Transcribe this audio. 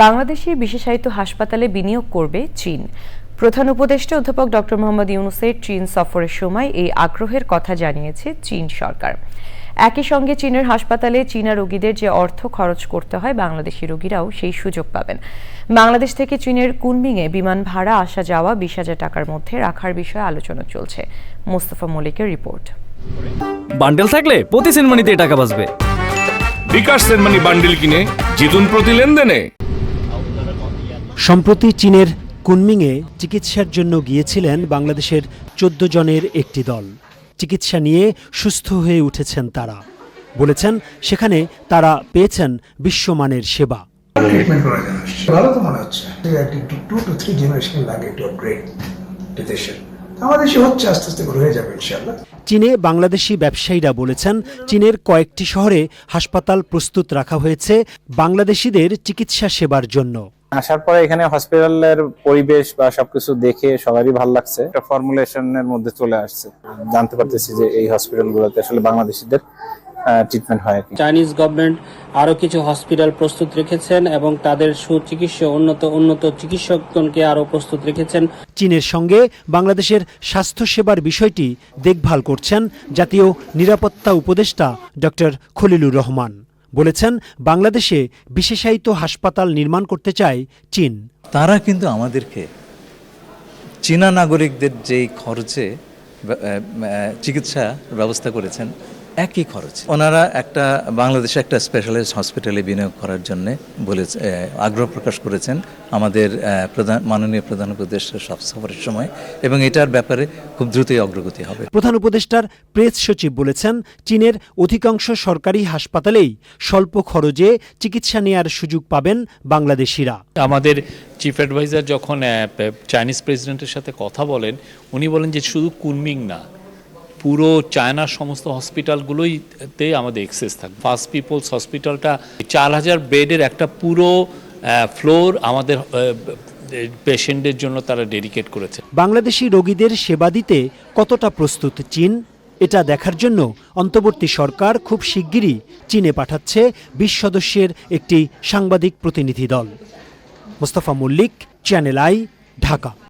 বাংলাদেশি বিশেষায়িত হাসপাতালে বিনিয়োগ করবে চীন। প্রধান উপদেষ্টা অধ্যাপক ডক্টর মোহাম্মদ ইউনুসের চীন সফরের সময় এই আগ্রহের কথা জানিয়েছে চীন সরকার। একই সঙ্গে চীনের হাসপাতালে চীনা রোগীদের যে অর্থ খরচ করতে হয় বাংলাদেশি রোগীরাও সেই সুযোগ পাবেন। বাংলাদেশ থেকে চীনের কুনমিংয়ে বিমান ভাড়া আসা যাওয়া বিশ হাজার টাকার মধ্যে রাখার বিষয়ে আলোচনা চলছে। মোস্তফা মলিকের রিপোর্ট। বান্ডেল থাকলে প্রতি সেনমানিতে টাকা বাঁচবে। বিকাশ সেনমানি বান্ডিল কিনে জিতুন প্রতি লেনদেনে। সম্প্রতি চীনের কুনমিংয়ে চিকিৎসার জন্য গিয়েছিলেন বাংলাদেশের চোদ্দ জনের একটি দল। চিকিৎসা নিয়ে সুস্থ হয়ে উঠেছেন তারা। বলেছেন, সেখানে তারা পেয়েছেন বিশ্বমানের সেবা। ভালো তো মনে হচ্ছে। টু দেশের আমাদের দেশে হচ্ছে আস্তে আস্তে করে হয়ে যাবে ইনশাল্লাহ চীনে বাংলাদেশি ব্যবসায়ীরা বলেছেন চীনের কয়েকটি শহরে হাসপাতাল প্রস্তুত রাখা হয়েছে বাংলাদেশিদের চিকিৎসা সেবার জন্য। আসার পরে এখানে হসপিটালের পরিবেশ বা সবকিছু দেখে সবারই ভালো লাগছে। একটা ফর্মুলেশনের মধ্যে চলে আসছে। জানতে পারতেছি যে এই হসপিটাল গুলোতে আসলে বাংলাদেশিদের ট্রিটমেন্ট হয় কি। চাইনিজ গভর্নমেন্ট আরও কিছু হসপিটাল প্রস্তুত রেখেছেন এবং তাদের সুচিকিৎসা উন্নত উন্নত চিকিৎসকগণকে আরও প্রস্তুত রেখেছেন। চীনের সঙ্গে বাংলাদেশের স্বাস্থ্যসেবার বিষয়টি দেখভাল করছেন জাতীয় নিরাপত্তা উপদেষ্টা ডক্টর খলিলুর রহমান। বলেছেন বাংলাদেশে বিশেষায়িত হাসপাতাল নির্মাণ করতে চায় চীন। তারা কিন্তু আমাদেরকে চীনা নাগরিকদের যেই খরচে আহ, চিকিৎসা ব্যবস্থা করেছেন একই খরচ। ওনারা একটা বাংলাদেশে একটা স্পেশালাইজড হসপিটালে বিনিয়োগ করার জন্য বলে আগ্রহ প্রকাশ করেছেন আমাদের প্রধান মাননীয় প্রধান উপদেষ্টা সব সফরের সময় এবং এটার ব্যাপারে খুব দ্রুতই অগ্রগতি হবে। প্রধান উপদেষ্টার প্রেস সচিব বলেছেন চীনের অধিকাংশ সরকারি হাসপাতালেই স্বল্প খরচে চিকিৎসা নেয়ার সুযোগ পাবেন বাংলাদেশিরা। আমাদের চিফ অ্যাডভাইজার যখন চাইনিজ প্রেসিডেন্টের সাথে কথা বলেন উনি বলেন যে শুধু কুনমিং না পুরো চায়নার সমস্ত হসপিটালগুলোইতে আমাদের এক্সেস থাকবে। ফার্স্ট পিপলস হসপিটালটা চার হাজার বেডের একটা পুরো ফ্লোর আমাদের পেশেন্টদের জন্য তারা ডেডিকেট করেছে। বাংলাদেশি রোগীদের সেবা দিতে কতটা প্রস্তুত চীন? এটা দেখার জন্য অন্তর্বর্তী সরকার খুব শিগগিরই চীনে পাঠাচ্ছে বিশ সদস্যের একটি সাংবাদিক প্রতিনিধি দল। Mostafa Mallick channel I Dhaka.